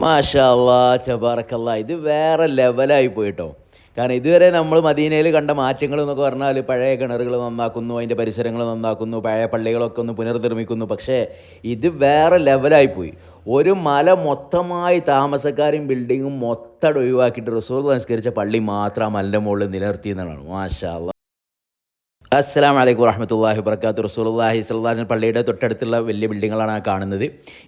മാഷാ അല്ലാ ചബാറക്കല്ല ഇത് വേറെ ലെവലായി പോയിട്ടോ. കാരണം ഇതുവരെ നമ്മൾ മദീനയിൽ കണ്ട മാറ്റങ്ങൾ എന്നൊക്കെ പറഞ്ഞാൽ പഴയ കിണറുകൾ നന്നാക്കുന്നു അതിന്റെ പരിസരങ്ങൾ നന്നാക്കുന്നു പഴയ പള്ളികളൊക്കെ ഒന്ന് പുനർനിർമ്മിക്കുന്നു. പക്ഷേ ഇത് വേറെ ലെവലായി പോയി. ഒരു മല മൊത്തമായി താമസക്കാരും ബിൽഡിങ്ങും മൊത്തം ഒഴിവാക്കിയിട്ട് റസൂൽ സംസ്കരിച്ച പള്ളി മാത്രം ആ മലിന്റെ മുകളിൽ നിലനിർത്തി എന്നാണ്. മാഷാ അസ്സാം വലൈക്കും വറഹമത്തല്ലാഹി വർക്കാത്തു റസൂലുള്ളാഹി സ്വല്ലല്ലാഹി പള്ളിയുടെ തൊട്ടടുത്തുള്ള വലിയ ബിൽഡിങ്ങുകളാണ് ആ കാണുന്നത്.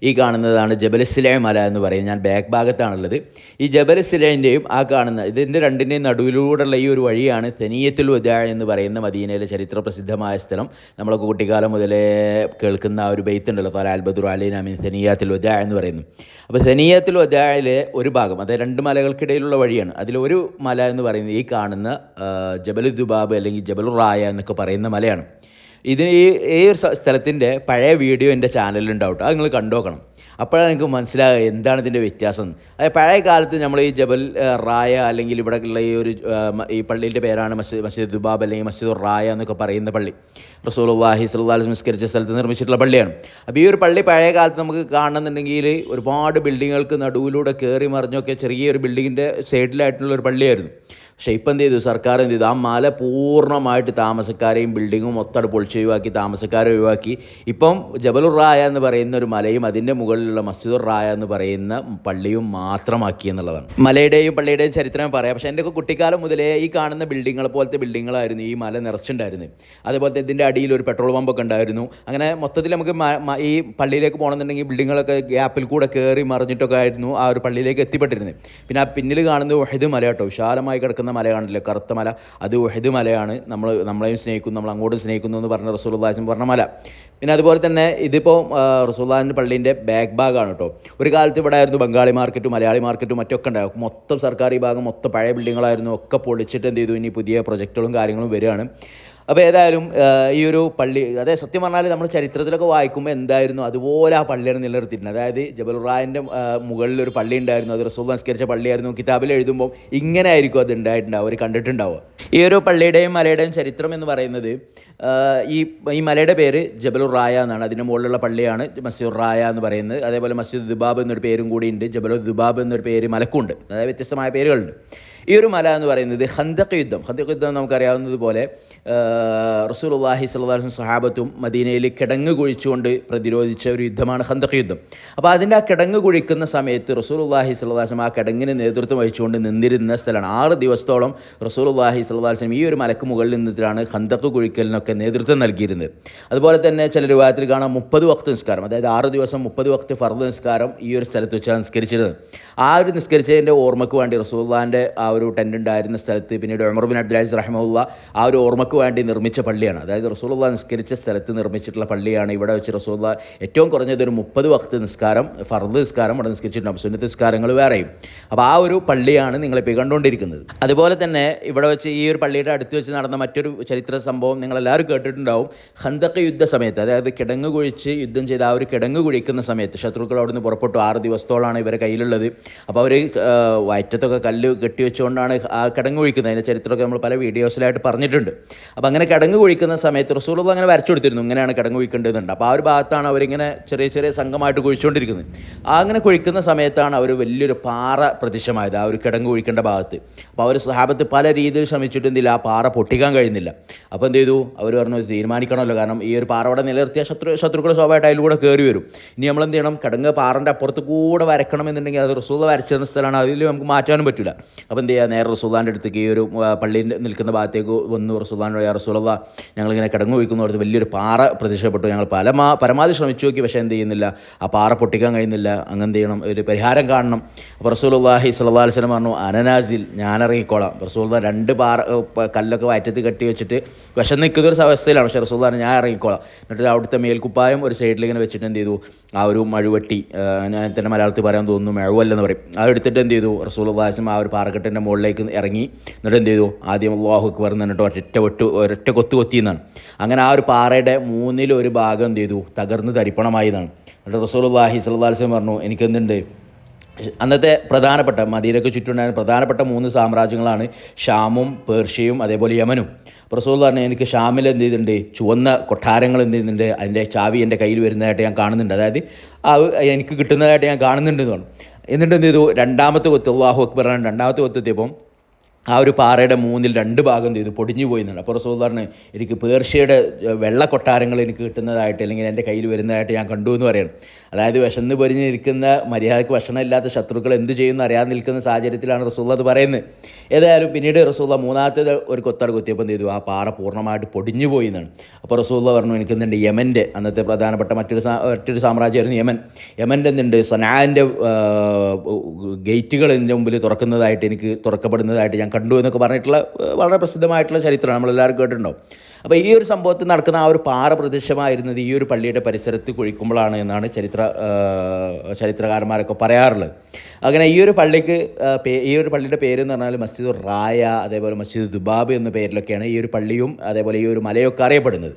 ഈ കാണുന്നതാണ് ജബലസിലെ മല എന്ന് പറയും ഞാൻ ബാക്ക് ഭാഗത്താണുള്ളത്. ഈ ജബലസിലേന്റെയും ആ കാണുന്ന ഇതിന്റെ രണ്ടിന്റെയും നടുവിലൂടെയുള്ള ഈ ഒരു വഴിയാണ് തെനീയത്തുൽ ഉദായ എന്ന് പറയുന്ന മദീനയിലെ ചരിത്ര പ്രസിദ്ധമായ സ്ഥലം. നമ്മളൊക്കെ കുട്ടിക്കാലം മുതലേ കേൾക്കുന്ന ആ ഒരു ബെയ്ത്ത് ഉണ്ടല്ലോ. തോല അൽബദുർ അലീൻ അമീൻ തെനീയത്തുൽ ഉദായ എന്ന് പറയുന്നു അപ്പോൾ തെനീയത്തുൽ ഉദായയിലെ ഒരു ഭാഗം അതായത് രണ്ട് മലകൾക്കിടയിലുള്ള വഴിയാണ്. അതിലൊരു മല എന്ന് പറയുന്നത് ഈ കാണുന്ന ജബലുദുബാബ് അല്ലെങ്കിൽ ജബലുർ റായ എന്നൊക്കെ പറയുന്ന മലയാണ്. ഇതിന് ഈ ഈ ഒരു സ്ഥ- സ്ഥലത്തിന്റെ പഴയ വീഡിയോ എന്റെ ചാനലിലുണ്ടാവും. അത് നിങ്ങൾ കണ്ടുനോക്കണം അപ്പോഴാണ് നിങ്ങൾക്ക് മനസ്സിലാകുക എന്താണ് ഇതിന്റെ വ്യത്യാസം. അതായത് പഴയ കാലത്ത് നമ്മൾ ഈ ജബൽ റായ അല്ലെങ്കിൽ ഇവിടെ ഉള്ള ഈ ഒരു ഈ പള്ളിയുടെ പേരാണ് മസ്ജിദ് മസ്ജിദ് ദുബാബ് അല്ലെങ്കിൽ മസ്ജിദ് റായ എന്നൊക്കെ പറയുന്ന പള്ളി. റസൂൽ വാഹി സല്ലാസ് സംസ്കരിച്ച സ്ഥലത്ത് നിർമ്മിച്ചിട്ടുള്ള പള്ളിയാണ്. അപ്പോൾ ഈ ഒരു പള്ളി പഴയ കാലത്ത് നമുക്ക് കാണണമെന്നുണ്ടെങ്കിൽ ഒരുപാട് ബിൽഡിങ്ങുകൾക്ക് നടുവിലൂടെ കയറി മറിഞ്ഞൊക്കെ ചെറിയൊരു ബിൽഡിങ്ങിന്റെ സൈഡിലായിട്ടുള്ള ഒരു പള്ളിയായിരുന്നു. പക്ഷേ ഇപ്പം എന്ത് ചെയ്തു? സർക്കാർ എന്ത് ചെയ്തു? ആ മല പൂർണമായിട്ട് താമസക്കാരെയും ബിൽഡിങ്ങും മൊത്തം പൊളിച്ച് ഒഴിവാക്കി താമസക്കാരെ ഒഴിവാക്കി. ഇപ്പം ജബലുറായ എന്ന് പറയുന്ന ഒരു മലയും അതിന്റെ മുകളിലുള്ള മസ്ജിദുർ റായ എന്ന് പറയുന്ന പള്ളിയും മാത്രമാക്കി എന്നുള്ളതാണ്. മലയുടെയും പള്ളിയുടെയും ചരിത്രം പറയാം. പക്ഷേ എന്റെയൊക്കെ കുട്ടിക്കാലം മുതലേ ഈ കാണുന്ന ബിൽഡിങ്ങൾ പോലത്തെ ബിൽഡിങ്ങുകളായിരുന്നു ഈ മല നിറച്ചിട്ടുണ്ടായിരുന്നത് അതേപോലെ ഇതിന്റെ അടിയിൽ ഒരു പെട്രോൾ പമ്പൊക്കെ ഉണ്ടായിരുന്നു. അങ്ങനെ മൊത്തത്തിൽ നമുക്ക് ഈ പള്ളിയിലേക്ക് പോകണമെന്നുണ്ടെങ്കിൽ ബിൽഡിങ്ങുകളൊക്കെ ഗ്യാപ്പിൽ കൂടെ കയറി മറിഞ്ഞിട്ടൊക്കെ ആയിരുന്നു ആ ഒരു പള്ളിയിലേക്ക് എത്തിപ്പെട്ടിരുന്നത് പിന്നെ ആ പിന്നിൽ കാണുന്നത് വഹദ് മല കേട്ടോ. വിശാലമായി കിടക്കുന്ന മല മലയാണല്ലോ കറുത്ത മല. അത് ഉഹദ് മലയാണ്. നമ്മൾ നമ്മളെയും സ്നേഹിക്കുന്നു നമ്മൾ അങ്ങോട്ടും സ്നേഹിക്കുന്നു എന്ന് പറഞ്ഞ റസൂൽദാസിൻ പറഞ്ഞ മല. പിന്നെ അതുപോലെ തന്നെ ഇതിപ്പോൾ റസൂൽദാസിന്റെ പള്ളീന്റെ ബാക്ക് ഭാഗമാണ് കേട്ടോ ഒരു കാലത്ത് ഇവിടെ ആയിരുന്നു ബംഗാളി മാർക്കറ്റും മലയാളി മാർക്കറ്റും മറ്റൊക്കെ ഉണ്ടായിരുന്നു. മൊത്തം സർക്കാർ ഈ ഭാഗം മൊത്തം പഴയ ബിൽഡിങ്ങുകളായിരുന്നു ഒക്കെ പൊളിച്ചിട്ട് എന്ത് ചെയ്തു? ഇനി പുതിയ പ്രൊജക്റ്റുകളും കാര്യങ്ങളും വരികയാണ്. അപ്പോൾ ഏതായാലും ഈ ഒരു പള്ളി അതായത് സത്യം പറഞ്ഞാൽ നമ്മൾ ചരിത്രത്തിലൊക്കെ വായിക്കുമ്പോൾ എന്തായിരുന്നു അതുപോലെ ആ പള്ളിയാണ് നിലനിർത്തിയിരുന്നത്. അതായത് ജബലുറായന്റെ മുകളിൽ ഒരു പള്ളി ഉണ്ടായിരുന്നു. അത് റസൂൽ സംസ്കരിച്ച പള്ളിയായിരുന്നു. കിതാബിൽ എഴുതുമ്പോൾ ഇങ്ങനെ ആയിരിക്കും അത് ഉണ്ടായിട്ടുണ്ടാവുക അവർ കണ്ടിട്ടുണ്ടാവുക. ഈ ഒരു പള്ളിയുടെയും മലയുടെയും ചരിത്രം എന്ന് പറയുന്നത് ഈ ഈ മലയുടെ പേര് ജബലുറായ എന്നാണ്. അതിന്റെ മുകളിലുള്ള പള്ളിയാണ് മസ്ജിദ് റായ എന്ന് പറയുന്നത്. അതേപോലെ മസ്ജിദ് ദുബാബ് എന്നൊരു പേരും കൂടിയുണ്ട് ജബലുർ ദുബാബ് എന്നൊരു പേര് മലക്കുണ്ട്. അതായത് വ്യത്യസ്തമായ പേരുകളുണ്ട്. ഈ ഒരു മല എന്ന് പറയുന്നത് ഹന്തക്ക് യുദ്ധം. ഹന്തക്ക് യുദ്ധം നമുക്കറിയാവുന്നതുപോലെ റസൂലുള്ളാഹി സ്വല്ലല്ലാഹു സഹാബത്തും മദീനയിൽ കിടങ്ങ് കുഴിച്ചുകൊണ്ട് പ്രതിരോധിച്ച ഒരു യുദ്ധമാണ് ഹന്തക്ക് യുദ്ധം. അപ്പോൾ അതിന്റെ ആ കിടങ്ങ് കുഴിക്കുന്ന സമയത്ത് റസൂലുള്ളാഹി സ്വല്ലല്ലാഹു ആ കിടങ്ങിന് നേതൃത്വം വഹിച്ചുകൊണ്ട് നിന്നിരുന്ന സ്ഥലമാണ്. ആറ് ദിവസത്തോളം റസൂലുള്ളാഹി സ്വല്ലല്ലാഹു ഈ ഒരു മലക്ക് മുകളിൽ നിന്നിട്ടാണ് ഹന്തക്ക് കുഴിക്കലിനൊക്കെ നേതൃത്വം നൽകിയിരുന്നത്. അതുപോലെ തന്നെ ചില രൂപത്തിൽ കാണാം മുപ്പത് വക്ത് നിസ്കാരം അതായത് ആറ് ദിവസം മുപ്പത് വക്ത് ഫർദ് നിസ്കാരം ഈ ഒരു സ്ഥലത്ത് വെച്ചാണ് നിസ്കരിച്ചിരുന്നത്. ആ ഒരു നിസ്കരിച്ചതിന്റെ ഓർമ്മയ്ക്ക് വേണ്ടി റസൂല്ലാന്റെ ആ ഒരു ടെന്റ് ഉണ്ടായിരുന്ന സ്ഥലത്ത് പിന്നീട് ഉമർ ബിൻ അബ്ദുലാസ് റഹ്മുള്ള ആ ഒരു ഓർമ്മയ്ക്ക് വേണ്ടി നിർമ്മിച്ച പള്ളിയാണ്. അതായത് റസൂലുള്ള നിസ്കരിച്ച സ്ഥലത്ത് നിർമ്മിച്ചിട്ടുള്ള പള്ളിയാണ് ഇവിടെ വെച്ച് റസൂള്ള ഏറ്റവും കുറഞ്ഞത് ഒരു മുപ്പത് വക്ത് നിസ്കാരം ഫർദ് നിസ്കാരം ഇവിടെ നിസ്കരിച്ചിട്ടുണ്ടാകും സുന്നത്ത് നിസ്കാരങ്ങൾ വേറെയും. അപ്പോൾ ആ ഒരു പള്ളിയാണ് നിങ്ങളിപ്പോൾ കണ്ടുകൊണ്ടിരിക്കുന്നത്. അതുപോലെ തന്നെ ഇവിടെ വെച്ച് ഈ ഒരു പള്ളിയുടെ അടുത്ത് വെച്ച് നടന്ന മറ്റൊരു ചരിത്ര സംഭവം നിങ്ങളെല്ലാവരും കേട്ടിട്ടുണ്ടാവും. ഹന്തക്ക യുദ്ധ സമയത്ത് അതായത് കിടങ്ങ് കുഴിച്ച് യുദ്ധം ചെയ്ത് ആ ഒരു കിടങ്ങ് കുഴിക്കുന്ന സമയത്ത് ശത്രുക്കൾ അവിടുന്ന് പുറപ്പെട്ടു. ആറ് ദിവസത്തോളാണ് ഇവരെ കയ്യിലുള്ളത്. അപ്പോൾ അവർ വയറ്റത്തൊക്കെ കല്ല് കെട്ടി വെച്ചുകൊണ്ടാണ് കിടങ്ങ് കുഴിക്കുന്നത്. അതിന്റെ ചരിത്രമൊക്കെ നമ്മൾ പല വീഡിയോസിലായിട്ട് പറഞ്ഞിട്ടുണ്ട്. അപ്പോൾ അങ്ങനെ കിടങ്ങ് കുഴിക്കുന്ന സമയത്ത് റസൂലുള്ള അങ്ങനെ വരച്ചു കൊടുത്തിരുന്നു. ഇങ്ങനെയാണ് കിടങ്ങ് കുഴിക്കേണ്ടതുണ്ട് അപ്പോൾ ആ ഒരു ഭാഗത്താണ് അവരിങ്ങനെ ചെറിയ ചെറിയ സംഘമായിട്ട് കുഴിച്ചുകൊണ്ടിരിക്കുന്നത്. ആ അങ്ങനെ കുഴിക്കുന്ന സമയത്താണ് അവർ വലിയൊരു പാറ പ്രത്യക്ഷമായത്. ആ ഒരു കിടങ്ങ് കുഴിക്കേണ്ട ഭാഗത്ത്. അപ്പോൾ അവർ സഹാബത്ത് പല രീതിയിൽ ശ്രമിച്ചിട്ട് എന്തില്ല ആ പാറ പൊട്ടിക്കാൻ കഴിയുന്നില്ല അപ്പോൾ എന്ത് ചെയ്തു? അവർ പറഞ്ഞു "ഇത് തീരുമാനിക്കണമല്ലോ. കാരണം ഈ ഒരു പാറ അവിടെ നിലനിർത്തിയ ശത്രു ശത്രുക്കൾ സ്വാഭാവികമായിട്ട് അതിലൂടെ കയറി വരും. ഇനി നമ്മൾ എന്ത് ചെയ്യണം? കിടങ്ങ് പാറന്റെ അപ്പുറത്ത് കൂടെ വരക്കണമെന്നുണ്ടെങ്കിൽ അത് റസൂള വരച്ചിരുന്ന സ്ഥലമാണ്. അതിൽ നമുക്ക് മാറ്റാനും പറ്റില്ല അപ്പോൾ എന്ത് ചെയ്യുക നേരെ റസൂലാന്റെ അടുത്തേക്ക് ഈ ഒരു പള്ളിയിൽ നിൽക്കുന്ന ഭാഗത്തേക്ക് വന്നു. റസൂലാന്റെ റസൂലുള്ള ഞങ്ങളിങ്ങനെ കിടങ്ങ് അടുത്ത് വലിയൊരു പാറ പ്രത്യക്ഷപ്പെട്ടു. ഞങ്ങൾ പല മാ പരമാവധി ശ്രമിച്ചു നോക്കി പക്ഷേ എന്ത് ചെയ്യുന്നില്ല. ആ പാറ പൊട്ടിക്കാൻ കഴിയുന്നില്ല. അങ്ങനെ എന്ത് ചെയ്യണം? ഒരു പരിഹാരം കാണണം. അപ്പോൾ റസൂലുള്ളാഹി സ്വല്ലാ വസല്ലം പറഞ്ഞു അനനാസിൽ ഞാൻ ഇറങ്ങിക്കോളാം റസൂലുള്ള രണ്ട് പാറ കല്ലൊക്കെ വയറ്റത്ത് കെട്ടി വെച്ചിട്ട് വിഷം നിൽക്കുന്ന ഒരു അവസ്ഥയിലാണ്. പക്ഷേ റസൂൽ പറഞ്ഞു ഞാൻ ഇറങ്ങിക്കോളാം. എന്നിട്ട് അവിടുത്തെ മേൽക്കുപ്പായം ഒരു സൈഡിൽ ഇങ്ങനെ വെച്ചിട്ട് എന്ത് ചെയ്തു? ആ ഒരു മഴുവട്ടി ഞാൻ തന്നെ മലയാളത്തിൽ പറയാൻ തോന്നുന്നു മെഴുവല്ലെന്ന് പറയും. അത് എടുത്തിട്ട് എന്ത് ചെയ്തു? റസൂൽ ആ ഒരു പാറക്കെട്ടിന്റെ മുകളിലേക്ക് ഇറങ്ങി. എന്നിട്ട് എന്ത് ചെയ്തു? ആദ്യം അള്ളാഹു അക്ബർ എന്ന് പറഞ്ഞിട്ട് ഒരൊറ്റ വെട്ട് ഒരൊറ്റ കൊത്തു കൊത്തിയെന്നാണ്. അങ്ങനെ ആ ഒരു പാറയുടെ മൂന്നിലൊരു ഭാഗം എന്ത് ചെയ്തു? തകർന്ന് തരിപ്പണമായതാണ്. എന്നാണ് എന്നിട്ട് റസൂൽ അള്ളാഹി പറഞ്ഞു പറഞ്ഞു എനിക്കെന്തുണ്ട് അന്നത്തെ പ്രധാനപ്പെട്ട മദീനയ്ക്ക് ചുറ്റുണ്ടായിരുന്ന പ്രധാനപ്പെട്ട മൂന്ന് സാമ്രാജ്യങ്ങളാണ് ഷാമും പേർഷ്യയും അതേപോലെ യമനും. പ്രസൂൽ പറഞ്ഞു എനിക്ക് ഷാമിൽ എന്ത് ചെയ്തിട്ടുണ്ട്? ചുവന്ന കൊട്ടാരങ്ങൾ എന്ത് ചെയ്യുന്നുണ്ട് അതിന്റെ ചാവി എന്റെ കയ്യിൽ വരുന്നതായിട്ട് ഞാൻ കാണുന്നുണ്ട്. അതായത് ആ എനിക്ക് കിട്ടുന്നതായിട്ട് ഞാൻ കാണുന്നുണ്ട് എന്ന് പറഞ്ഞു. എന്നിട്ട് എന്ത് ചെയ്തു? രണ്ടാമത്തെ കൊത്ത് അള്ളാഹു അക്ബറാണ് രണ്ടാമത്തെ കൊത്തെത്തിയപ്പം ആ ഒരു പാറയുടെ മൂന്നിൽ രണ്ട് ഭാഗം ചെയ്തു പൊടിഞ്ഞു പോയി എന്നാണ് അപ്പോൾ റസൂൽ എനിക്ക് പേർഷ്യയുടെ വെള്ള കൊട്ടാരങ്ങൾ എനിക്ക് കിട്ടുന്നതായിട്ട് അല്ലെങ്കിൽ എന്റെ കയ്യിൽ വരുന്നതായിട്ട് ഞാൻ കണ്ടു എന്ന് പറയണം. അതായത് വിശന്ന് പൊരിഞ്ഞിരിക്കുന്ന മര്യാദയ്ക്ക് ഭക്ഷണം ഇല്ലാത്ത ശത്രുക്കൾ എന്ത് ചെയ്യുമെന്ന് അറിയാതെ നിൽക്കുന്ന സാഹചര്യത്തിലാണ് റസൂൽ അത് പറയുന്നത്. ഏതായാലും പിന്നീട് റസൂള്ള മൂന്നാമത്തെ ഒരു കൊത്താട് കുത്തിയപ്പോൾ എന്ത് ചെയ്തു? ആ പാറ പൂർണമായിട്ട് പൊടിഞ്ഞു പോയി എന്നാണ് അപ്പോൾ റസൂള്ള പറഞ്ഞു എനിക്ക് എന്തുണ്ട് യമന്റെ അന്നത്തെ പ്രധാനപ്പെട്ട മറ്റൊരു മറ്റൊരു സാമ്രാജ്യമായിരുന്നു യമൻ. യമന്റെ എന്തുണ്ട്? സനാന്റെ ഗേറ്റുകൾ എന്റെ മുമ്പിൽ തുറക്കുന്നതായിട്ട് എനിക്ക് തുറക്കപ്പെടുന്നതായിട്ട് ഞാൻ കണ്ടു എന്നൊക്കെ പറഞ്ഞിട്ടുള്ള വളരെ പ്രസിദ്ധമായിട്ടുള്ള ചരിത്രമാണ്. നമ്മളെല്ലാവരും കേട്ടിട്ടുണ്ടാവും. അപ്പോൾ ഈ ഒരു സംഭവത്തിൽ നടക്കുന്ന ആ ഒരു പാറ പ്രദേശമായിരുന്നത് ഈ ഒരു പള്ളിയുടെ പരിസരത്ത് കുഴിക്കുമ്പോഴാണ് എന്നാണ് ചരിത്ര ചരിത്രകാരന്മാരൊക്കെ പറയാറുള്ളത്. അങ്ങനെ ഈ ഒരു പള്ളിക്ക് ഈ ഒരു പള്ളിയുടെ പേര് എന്ന് പറഞ്ഞാൽ മസ്ജിദ് റായ അതേപോലെ മസ്ജിദ് ദുബാബ് എന്ന പേരിലൊക്കെയാണ് ഈ ഒരു പള്ളിയും അതേപോലെ ഈ ഒരു മലയൊക്കെ അറിയപ്പെടുന്നത്.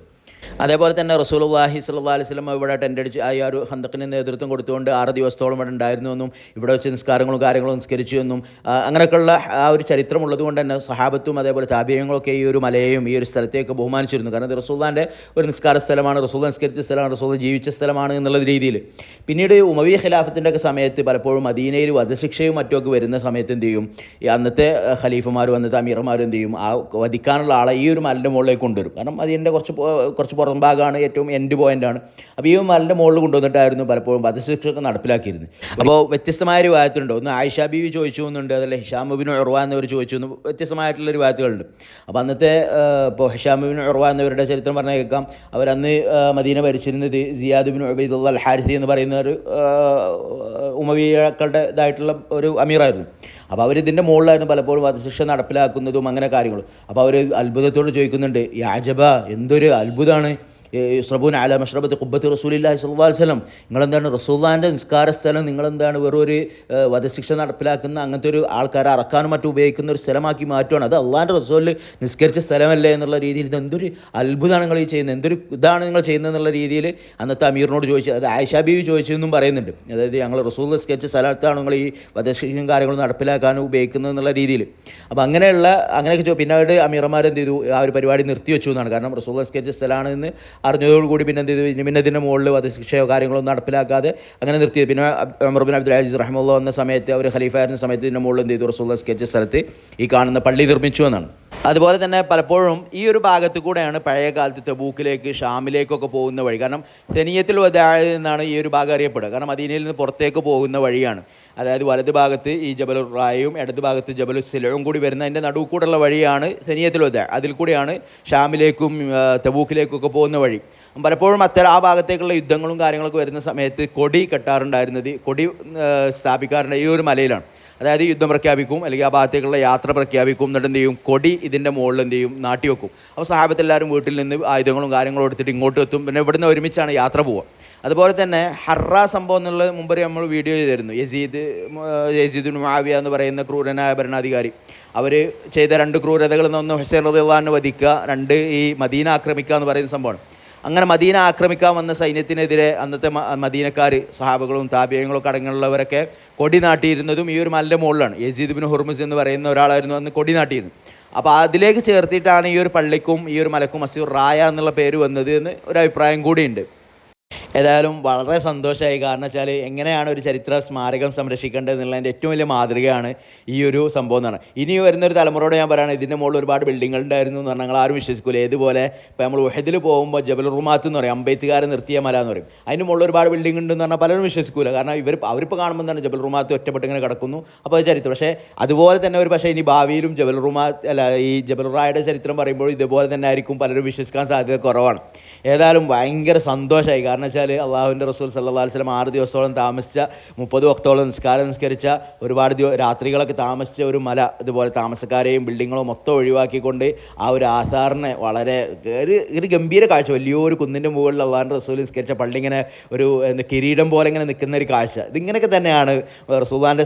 അതേപോലെ തന്നെ റസൂലുള്ളാഹി സ്വല്ലല്ലാഹി അലൈഹി വസല്ലം ഇവിടെ ടെന്റ് അടിച്ച് ആ ഒരു ഹന്തക്കിന് നേതൃത്വം കൊടുത്തുകൊണ്ട് ആറ് ദിവസത്തോളം ഇവിടെ ഉണ്ടായിരുന്നു എന്നും ഇവിടെ വെച്ച് നിസ്കാരങ്ങളും കാര്യങ്ങളും നിസ്കരിച്ചു എന്നും അങ്ങനെയൊക്കെയുള്ള ആ ഒരു ചരിത്രമുള്ളത് കൊണ്ട് തന്നെ സഹാബത്തും അതേപോലെ താപീയങ്ങളൊക്കെ ഈ ഒരു മലയെയും ഈ ഒരു സ്ഥലത്തെയൊക്കെ ബഹുമാനിച്ചിരുന്നു. കാരണം ഇത് ഒരു നിസ്കാര സ്ഥലമാണ് റസൂൽ നിസ്കരിച്ച സ്ഥലമാണ് റസൂൽ ജീവിച്ച സ്ഥലമാണ് എന്നുള്ള രീതിയിൽ. പിന്നീട് ഉമവി ഖിലാഫത്തിന്റെ ഒക്കെ സമയത്ത് പലപ്പോഴും മദീനയിൽ വധശിക്ഷയും മറ്റുമൊക്കെ വരുന്ന സമയത്ത് എന്ത് ചെയ്യും? ഈ അന്നത്തെ ഖലീഫുമാരും അന്നത്തെ അമീർമാരും എന്ത് ചെയ്യും? ആ വധിക്കാനുള്ള ആളെ ഈ ഒരു മലിന്റെ മുകളിലേക്ക് കൊണ്ടുവരും. കാരണം അതിന്റെ കുറച്ച് കുറച്ച് പുറം ഭാഗമാണ് ഏറ്റവും എൻഡ് പോയിന്റാണ് അപ്പോൾ ഈ മലിന്റെ മുകളിൽ കൊണ്ടുവന്നിട്ടായിരുന്നു പലപ്പോഴും വധശിക്ഷയൊക്കെ നടപ്പിലാക്കിയിരുന്നത്. അപ്പോൾ വ്യത്യസ്തമായ ഒരു വാദത്തിലുണ്ട് ഒന്ന് ആയിഷ ബീവി ചോദിച്ചു എന്നുണ്ട് അതല്ല ഹിഷാമുബിൻ ഉറവ എന്നവർ ചോദിച്ചു എന്ന് വ്യത്യസ്തമായിട്ടുള്ള ഒരു വായത്തുകളുണ്ട് അപ്പോൾ അന്നത്തെ ഇപ്പോൾ ഹിഷാമുബിൻ ഉറവ എന്നവരുടെ ചരിത്രം പറഞ്ഞാൽ കേൾക്കാം. അവരന്ന് മദീന ഭരിച്ചിരുന്നത് Ziyad bin Ubaidullah al Harisi എന്ന് പറയുന്ന ഒരു ഉമവിയാക്കളുടെ ഇതായിട്ടുള്ള ഒരു അമീറായിരുന്നു. അപ്പോൾ അവരിതിന്റെ മുകളിലായിരുന്നു പലപ്പോഴും വധശിക്ഷ നടപ്പിലാക്കുന്നതും അങ്ങനെ കാര്യങ്ങളും. അപ്പോൾ അവർ അത്ഭുതത്തോട് ചോദിക്കുന്നുണ്ട് യാജബ എന്തൊരു അത്ഭുതമാണ് യുസ്രബൂൻ അല മഷ്റബത്ത് കുബത്ത് റസൂലില്ലാഹി അലൈഹി വസല്ലം. നിങ്ങളെന്താണ് റസൂല്ലാന്റെ നിസ്കാര സ്ഥലം നിങ്ങളെന്താണ് വെറൊരു വധശിക്ഷ നടപ്പിലാക്കുന്ന അങ്ങനത്തെ ഒരു ആൾക്കാരെ അറക്കാനും മറ്റും ഉപയോഗിക്കുന്ന ഒരു സ്ഥലമാക്കി മാറ്റുകയാണ് അത് അള്ളാന്റെ റസൂലിൽ നിസ്കരിച്ച സ്ഥലമല്ലേ എന്നുള്ള രീതിയിൽ ഇത് എന്തൊരു അത്ഭുതമാണ് നിങ്ങൾ ഈ ചെയ്യുന്നത്? എന്തൊരു ഇതാണ് നിങ്ങൾ ചെയ്യുന്നത് എന്നുള്ള രീതിയിൽ അന്നത്തെ അമീറിനോട് ചോദിച്ചു അത് ആയിഷാ ബീവി ചോദിച്ചതെന്നും പറയുന്നുണ്ട്. അതായത് ഞങ്ങൾ റസൂൽ നിസ്കരിച്ച സ്ഥലത്താണ് നിങ്ങൾ ഈ വധശിക്ഷയും കാര്യങ്ങളും നടപ്പിലാക്കാനും ഉപയോഗിക്കുന്നത് എന്നുള്ള രീതിയിൽ. അപ്പോൾ അങ്ങനെയുള്ള അങ്ങനെയൊക്കെ പിന്നെ അമീർമാർ എന്ത് ചെയ്തു? ആ ഒരു പരിപാടി നിർത്തിവെച്ചു എന്നാണ്. കാരണം റസൂൽ നിസ്കരിച്ച സ്ഥലമാണ് എന്ന് അറിഞ്ഞതോടുകൂടി പിന്നെ എന്ത് ചെയ്തു? പിന്നെ ഇതിന്റെ മുകളിൽ വധശിക്ഷയോ കാര്യങ്ങളോ ഒന്നും നടപ്പിലാക്കാതെ അങ്ങനെ നിർത്തിയത്. പിന്നെ അമർബിൻ അബ്ദുൽ അജീസ് റഹ്മുള്ള വന്ന സമയത്ത് അവർ ഖലീഫായിരുന്ന സമയത്ത് ഇതിന്റെ മുകളിൽ എന്ത് ചെയ്തു? റസൂള്ള സ്കെച്ച് സ്ഥലത്ത് ഈ കാണുന്ന പള്ളി നിർമ്മിച്ചു എന്നാണ്. അതുപോലെ തന്നെ പലപ്പോഴും ഈ ഒരു ഭാഗത്ത് കൂടെയാണ് പഴയ കാലത്ത് തെബൂക്കിലേക്ക് ഷാമിലേക്കൊക്കെ പോകുന്ന വഴി. കാരണം സെനിയത്തിൽ വദായ എന്നാണ് ഈ ഒരു ഭാഗം അറിയപ്പെടുക. കാരണം മദീനയിൽ നിന്ന് പുറത്തേക്ക് പോകുന്ന വഴിയാണ്. അതായത് വലത് ഭാഗത്ത് ഈ ജബൽ റായയും ഇടത് ഭാഗത്ത് ജബൽ സിലവും കൂടി വരുന്ന അതിന്റെ നടുവ് കൂടെയുള്ള വഴിയാണ് സെനിയത്തിൽ വദായ അതിൽ കൂടിയാണ് ഷാമിലേക്കും തെബൂക്കിലേക്കൊക്കെ പോകുന്ന വഴി. പലപ്പോഴും അത്തരം ആ ഭാഗത്തേക്കുള്ള യുദ്ധങ്ങളും കാര്യങ്ങളൊക്കെ വരുന്ന സമയത്ത് കൊടി കെട്ടാറുണ്ടായിരുന്നത് കൊടി സ്ഥാപിക്കാറുണ്ട് ഈ ഒരു മലയിലാണ്. അതായത് യുദ്ധം പ്രഖ്യാപിക്കും അല്ലെങ്കിൽ ആ ഭാഗത്തേക്കുള്ള യാത്ര പ്രഖ്യാപിക്കും എന്നിട്ട് എന്ത് ചെയ്യും? കൊടി ഇതിന്റെ മുകളിൽ എന്ത് ചെയ്യും? നാട്ടി വെക്കും. അപ്പോൾ സഹാബത്ത് എല്ലാവരും വീട്ടിൽ നിന്ന് ആയുധങ്ങളും കാര്യങ്ങളും എടുത്തിട്ട് ഇങ്ങോട്ട് എത്തും. പിന്നെ ഇവിടുന്ന് ഒരുമിച്ചാണ് യാത്ര പോവുക. അതുപോലെ തന്നെ ഹർറ സംഭവം എന്നുള്ളത് മുമ്പ് നമ്മൾ വീഡിയോ ചെയ്തിരുന്നു. യസീദ് യസീദ് മാവിയ എന്ന് പറയുന്ന ക്രൂരനായ ഭരണാധികാരി. അവർ ചെയ്ത രണ്ട് ക്രൂരതകളിൽ നിന്ന് ഹുസൈൻ റദിള്ളാഹിനെ വധിക്കുക രണ്ട് ഈ മദീന ആക്രമിക്കുക എന്ന് പറയുന്ന സംഭവമാണ്. അങ്ങനെ മദീന ആക്രമിക്കാൻ വന്ന സൈന്യത്തിനെതിരെ അന്നത്തെ മദീനക്കാർ സഹാബുകളും താപ്യങ്ങളും കടങ്ങളുള്ളവരൊക്കെ കൊടി നാട്ടിയിരുന്നതും ഈ ഒരു മലിന്റെ മുകളിലാണ്. യസീദ് ബിൻ ഹുർമുസ് എന്ന് പറയുന്ന ഒരാളായിരുന്നു അന്ന് കൊടി നാട്ടിയിരുന്നു അപ്പോൾ അതിലേക്ക് ചേർത്തിട്ടാണ് ഈ ഒരു പള്ളിക്കും ഈ ഒരു മലക്കും മസീർ റായ എന്നുള്ള പേര് വന്നത് എന്ന് ഒരു അഭിപ്രായം കൂടിയുണ്ട്. ഏതായാലും വളരെ സന്തോഷമായി. കാരണം വെച്ചാൽ എങ്ങനെയാണ് ഒരു ചരിത്ര സ്മാരകം സംരക്ഷിക്കേണ്ടത് എന്നുള്ളതിന്റെ ഏറ്റവും വലിയ മാതൃകയാണ് ഈ ഒരു സംഭവം എന്നാണ്. ഇനി വരുന്നൊരു തലമുറയോട് ഞാൻ പറയുകയാണ് ഇതിന്റെ മുകളിൽ ഒരുപാട് ബിൽഡിങ്ങുകൾ ഉണ്ടായിരുന്നു എന്ന് പറഞ്ഞാൽ ആരും വിശ്വസിക്കില്ല ഏതുപോലെ ഇപ്പോൾ നമ്മൾ ഉഹദിൽ പോകുമ്പോൾ ജബൽ റുമാത്ത് എന്ന് പറയും അമ്പെയ്ത്തുകാരെ നിർത്തിയ മല എന്ന് പറയും. അതിന്റെ മുകളിൽ ഒരുപാട് ബിൽഡിംഗ് ഉണ്ടെന്ന് പറഞ്ഞാൽ പലരും വിശ്വസിക്കില്ല കാരണം ഇവർ അവരിപ്പോൾ കാണുമ്പോൾ തന്നെ ജബൽ റുമാത്ത് ഒറ്റപ്പെട്ട് ഇങ്ങനെ കിടക്കുന്നു. അപ്പോൾ അത് ചരിത്രം. പക്ഷേ അതുപോലെ തന്നെ ഒരു പക്ഷേ ഇനി ഭാവിയിലും ജബൽ റുമാത്ത് അല്ല ഈ ജബൽ റായുടെ ചരിത്രം പറയുമ്പോൾ ഇതുപോലെ തന്നെ ആയിരിക്കും പലരും വിശ്വസിക്കാൻ സാധ്യത കുറവാണ്. ഏതായാലും ഭയങ്കര സന്തോഷമായി. കാരണം വെച്ചാൽ അള്ളാഹുവിന്റെ റസൂൽ സല്ലാ വസ്ലം ആറ് ദിവസത്തോളം താമസിച്ച മുപ്പത് വക്തോളം നിസ്കാരം നിസ്കരിച്ച ഒരുപാട് രാത്രികളൊക്കെ താമസിച്ച ഒരു മല ഇതുപോലെ താമസക്കാരെയും ബിൽഡിങ്ങുകളും മൊത്തം ഒഴിവാക്കിക്കൊണ്ട് ആ ഒരു ആധാറിനെ വളരെ ഒരു ഒരു ഗംഭീര കാഴ്ച. വലിയൊരു കുന്നിന്റെ മുകളിൽ അള്ളാഹിന്റെ റസൂൽ നിസ്കരിച്ച പള്ളി ഇങ്ങനെ ഒരു എന്താ കിരീടം പോലെ ഇങ്ങനെ നിൽക്കുന്ന ഒരു കാഴ്ച. ഇതിങ്ങനെയൊക്കെ തന്നെയാണ് റസൂലാന്റെ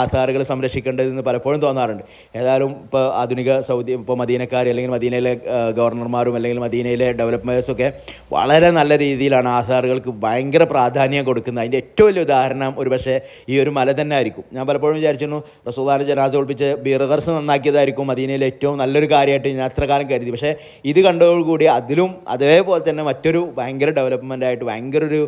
ആധാറുകൾ സംരക്ഷിക്കേണ്ടതെന്ന് പലപ്പോഴും തോന്നാറുണ്ട്. ഏതായാലും ഇപ്പോൾ ആധുനിക സൗദി ഇപ്പോൾ മദീനക്കാർ അല്ലെങ്കിൽ മദീനയിലെ ഗവർണർമാരും അല്ലെങ്കിൽ മദീനയിലെ ഡെവലപ്മെന്റ്സൊക്കെ വളരെ നല്ല രീതിയിലാണ് ആധാറുകൾക്ക് ഭയങ്കര പ്രാധാന്യം കൊടുക്കുന്ന അതിന്റെ ഏറ്റവും വലിയ ഉദാഹരണം ഒരു പക്ഷേ ഈ ഒരു മല തന്നെ ആയിരിക്കും. ഞാൻ പലപ്പോഴും വിചാരിച്ചിരുന്നു റസൂദാന ജനാസ ഒളിപ്പിച്ച് ബിറഗർസ് നന്നാക്കിയതായിരിക്കും മദീനയിലെ ഏറ്റവും നല്ലൊരു കാര്യമായിട്ട് ഞാൻ അത്ര കാലം കരുതി. പക്ഷേ ഇത് കണ്ടതോടുകൂടി അതിലും അതേപോലെ തന്നെ മറ്റൊരു ഭയങ്കര ഡെവലപ്മെന്റ് ആയിട്ട് ഭയങ്കര ഒരു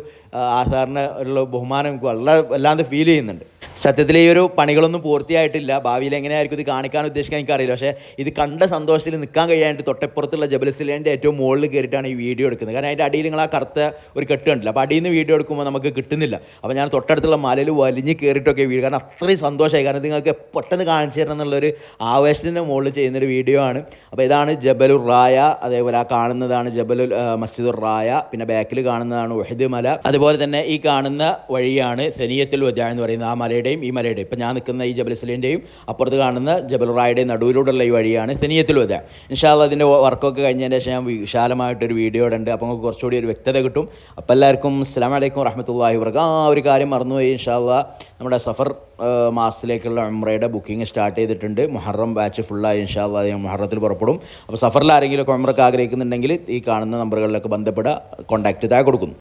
ആധാറിന് ഉള്ള ബഹുമാനം എനിക്ക് വളരെ വല്ലാതെ ഫീൽ ചെയ്യുന്നുണ്ട്. സത്യത്തിൽ ഈ ഒരു പണികളൊന്നും പൂർത്തിയായിട്ടില്ല. ഭാവിയിൽ എങ്ങനെയായിരിക്കും ഇത് കാണിക്കാൻ ഉദ്ദേശിക്കാൻ എനിക്കറിയില്ല. പക്ഷേ ഇത് കണ്ട സന്തോഷത്തിൽ നിൽക്കാൻ കഴിയാനായിട്ട് തൊട്ടപ്പുറത്തുള്ള ജബലസിലേന്റെ ഏറ്റവും മുകളിൽ കയറിയിട്ടാണ് ഈ വീഡിയോ എടുക്കുന്നത്. കാരണം അതിന്റെ അടിയിൽ നിങ്ങൾ ആ കറുത്ത ഒരു കെട്ട് കണ്ടില്ല. അപ്പോൾ അടിയിൽ നിന്ന് വീഡിയോ എടുക്കുമ്പോൾ നമുക്ക് കിട്ടുന്നില്ല. അപ്പോൾ ഞാൻ തൊട്ടടുത്തുള്ള മലയിൽ വലിഞ്ഞ് കയറിയിട്ടൊക്കെ വീഡിയോ കാരണം അത്രയും സന്തോഷമായി. കാരണം നിങ്ങൾക്ക് പെട്ടെന്ന് കാണിച്ചു തരണം എന്നുള്ളൊരു ആവേശത്തിന്റെ മുകളിൽ ചെയ്യുന്നൊരു വീഡിയോ ആണ്. അപ്പോൾ ഇതാണ് ജബലുർ റായ. അതേപോലെ ആ കാണുന്നതാണ് ജബലുൽ മസ്ജിദുർ റായ. പിന്നെ ബാക്കിൽ കാണുന്നതാണ് വഹദ് മല. അതുപോലെ തന്നെ ഈ കാണുന്ന വഴിയാണ് സനിയത്തുൽ വജ എന്ന് പറയുന്നത്. ആ മലയുടെയും ഈ മലയുടെയും. ഇപ്പം ഞാൻ നിൽക്കുന്ന ഈ ജബലസ്ലിന്റെയും അപ്പുറത്ത് കാണുന്ന ജബലു റായുടെയും നടുവിലൂടെയുള്ള ഈ വഴിയാണ് സനിയത്തുൽ വജ. ഇൻഷാല്ല അതിന്റെ വർക്കൊക്കെ കഴിഞ്ഞതിന് ശേഷം ഞാൻ വിശാലമായിട്ടൊരു വീഡിയോ ഉണ്ട് അപ്പോൾ നമുക്ക് കുറച്ചുകൂടി ഒരു വ്യക്തത കിട്ടും. അപ്പോൾ എല്ലാവർക്കും അസ്സാം വലൈക്കും വറഹമത്തല്ലാഹി വർക്ക ആ ഒരു കാര്യം മറന്നുപോയി ഇൻഷാല്ല നമ്മുടെ സഫർ മാസത്തിലേക്കുള്ള ഉംറയുടെ ബുക്കിംഗ് സ്റ്റാർട്ട് ചെയ്തിട്ടുണ്ട്. മുഹറം ബാച്ച് ഫുള്ളായി ഇൻഷാല്ല മുഹറത്തിൽ പുറപ്പെടും. അപ്പോൾ സഫറിൽ ആരെങ്കിലും ഒക്കെ ഉംറക്ക് ആഗ്രഹിക്കുന്നുണ്ടെങ്കിൽ ഈ കാണുന്ന നമ്പറുകളിലൊക്കെ ബന്ധപ്പെടുക കോൺടാക്റ്റ് താഴെ കൊടുക്കുന്നു.